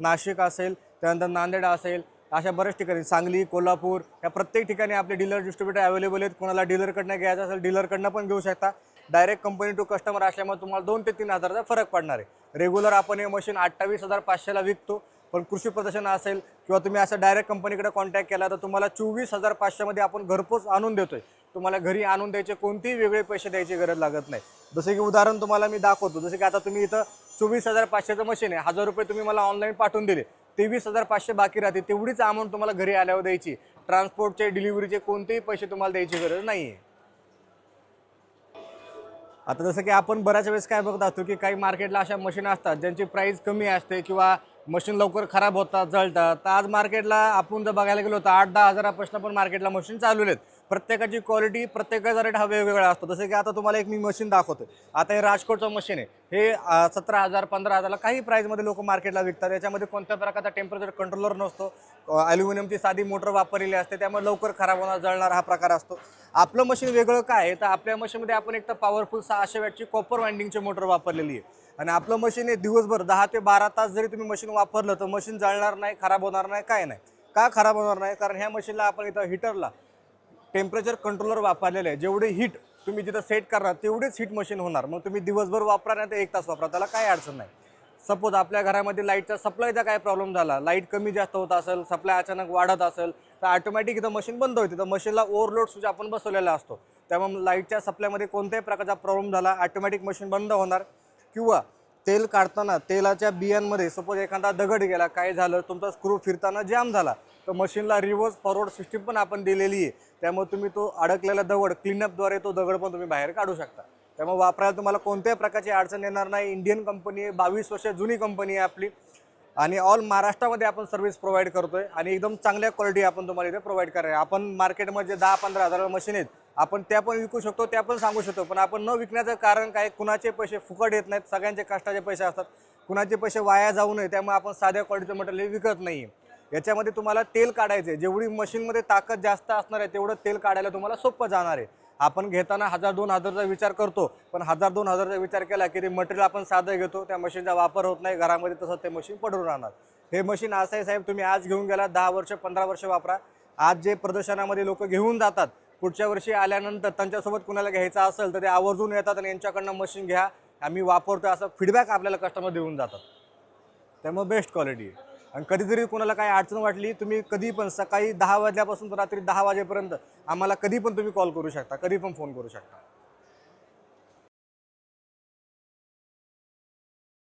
नाशिक असेल त्यानंतर नांदेड असेल अशा बऱ्याच ठिकाणी सांगली कोल्हापूर या प्रत्येक ठिकाणी आपले डीलर डिस्ट्रीब्युटर अवेलेबल आहेत. कोणाला डीलरकडनं घ्यायचं असेल डीलरकडनं पण घेऊ शकता. डायरेक्ट कंपनी टू कस्टमर असल्यामुळे तुम्हाला दोन ते तीन हजाराचा फरक पडणार आहे. रेग्युलर आपण हे मशीन अठ्ठावीस हजार पाचशेला विकतो. पण कृषी प्रदर्शन असेल किंवा तुम्ही असं डायरेक्ट कंपनीकडे कॉन्टॅक्ट केला तर तुम्हाला चोवीस हजार पाचशेमध्ये आपण घरपोच आणून देतोय. तुम्हाला घरी आणून द्यायचे कोणतेही वेगळे पैसे द्यायची गरज लागत नाही. जसं की उदाहरण तुम्हाला मी दाखवतो. जसं की आता तुम्ही इथं चोवीस हजार पाचशेचं मशीन आहे. हजार रुपये तुम्ही मला ऑनलाईन पाठवून दिले. तेवीस हजार पाचशे बाकी राहते. तेवढीच अमाऊंट तुम्हाला घरी आल्यावर द्यायची. ट्रान्सपोर्टचे डिलिव्हरीचे कोणतेही पैसे तुम्हाला द्यायची गरज नाही आहे आता जसं की आपण बऱ्याच वेळेस काय बघत असतो की काही मार्केटला अशा मशीन असतात ज्यांची प्राईस कमी असते किंवा मशीन लवकर खराब होतात जळतात तर आज मार्केटला आपण जर बघायला गेलो तर आठ दहा हजारापासून पण मार्केटला मशीन चालू आहेत. प्रत्येकाची क्वालिटी प्रत्येकाचा रेट हा वेगवेगळा असतो. जसं की आता तुम्हाला एक मी मशीन दाखवतो आता हे राजकोटचं मशीन आहे. हे सतरा हजार पंधरा हजारला काही प्राईजमध्ये लोक मार्केटला विकतात. याच्यामध्ये कोणत्या प्रकारचा टेम्परेचर कंट्रोलर नसतो. ॲल्युमिनियमची साधी मोटर वापरलेली असते. त्यामुळे लवकर खराब होणार जळणार हा प्रकार असतो. आपलं मशीन वेगळं काय आहे? तर आपल्या मशीनमध्ये आपण एक तर पॉवरफुल सहाशे वॅटची कॉपर वाइंडिंगची मोटर वापरलेली आहे. आणि आपलं मशीन आहे दिवसभर दहा ते बारा तास जरी तुम्ही मशीन वापरलं तर मशीन जळणार नाही खराब होणार नाही काय नाही. का खराब होणार नाही? कारण ह्या मशीनला आपण इथं हिटरला टेम्परेचर कंट्रोलर वापरलेलं आहे. जेवढे हीट तुम्ही जिथं सेट करणार तेवढेच हीट मशीन होणार. मग तुम्ही दिवसभर वापरा नाही तर एक तास वापरा. त्याला काय अडचण नाही. सपोज आपल्या घरामध्ये लाईटचा सप्लायचा काय प्रॉब्लेम झाला? लाइट कमी जास्त होत असेल सप्लाय अचानक वाढत असेल तर ऑटोमॅटिक इथं मशीन बंद होते. तर मशीनला ओव्हरलोड स्विच आपण बसवलेला असतो. त्यामुळे लाईटच्या सप्लायमध्ये कोणत्याही प्रकारचा प्रॉब्लेम झाला ऑटोमॅटिक मशीन बंद होणार. किंवा तेल काढताना तेलाच्या बियांमध्ये सपोज एखादा दगड गेला काय झालं तुमचा स्क्रू फिरताना जाम झाला तर मशीनला रिव्हर्स फॉरवर्ड सिस्टीम पण आपण दिलेली आहे. त्यामुळे तुम्ही तो अडकलेला दगड क्लीनअपद्वारे तो दगड पण तुम्ही बाहेर काढू शकता. त्यामुळे वापरायला तुम्हाला कोणत्याही प्रकारची अडचण येणार नाही. इंडियन कंपनी आहे बावीस वर्ष जुनी कंपनी आहे आपली. आणि ऑल महाराष्ट्रामध्ये आपण सर्व्हिस प्रोव्हाइड करतोय आणि एकदम चांगल्या क्वालिटी आपण तुम्हाला इथे प्रोव्हाइड कराय आपण मार्केटमध्ये दहा पंधरा हजार मशीन आहेत आपण त्या पण विकू शकतो त्या पण सांगू शकतो. पण आपण न विकण्याचं कारण काय? कुणाचे पैसे फुकट येत नाहीत सगळ्यांचे कष्टाचे पैसे असतात. कुणाचे पैसे वाया जाऊ नये त्यामुळे आपण साध्या क्वालिटीचं मटेरियल विकत नाही याच्यामध्ये तुम्हाला तेल काढायचं आहे जेवढी मशीनमध्ये ताकद जास्त असणार आहे तेवढं तेल काढायला तुम्हाला सोपं जाणार आहे. आपण घेताना हजार दोन हजारचा विचार करतो पण हजार दोन हजारचा विचार केला की ते मटेरियल आपण साधं घेतो त्या मशीनचा वापर होत नाही घरामध्ये तसं ते मशीन पडून राहणार. हे मशीन असं आहे साहेब तुम्ही आज घेऊन गेला दहा वर्ष पंधरा वर्ष वापरा. आज जे प्रदर्शनामध्ये लोक घेऊन जातात पुढच्या वर्षी आल्यानंतर त्यांच्यासोबत कुणाला घ्यायचं असेल तर ते आवर्जून येतात आणि यांच्याकडनं मशीन घ्या. आम्ही वापरतो असं फीडबॅक आपल्याला कस्टमर देऊन जातात. त्यामुळे बेस्ट क्वालिटी आहे. आणि कधीतरी कोणाला काही अडचण वाटली तुम्ही कधी पण सकाळी दहा वाजल्यापासून तर रात्री दहा वाजेपर्यंत आम्हाला कधी पण तुम्ही कॉल करू शकता कधी पण फोन करू शकता.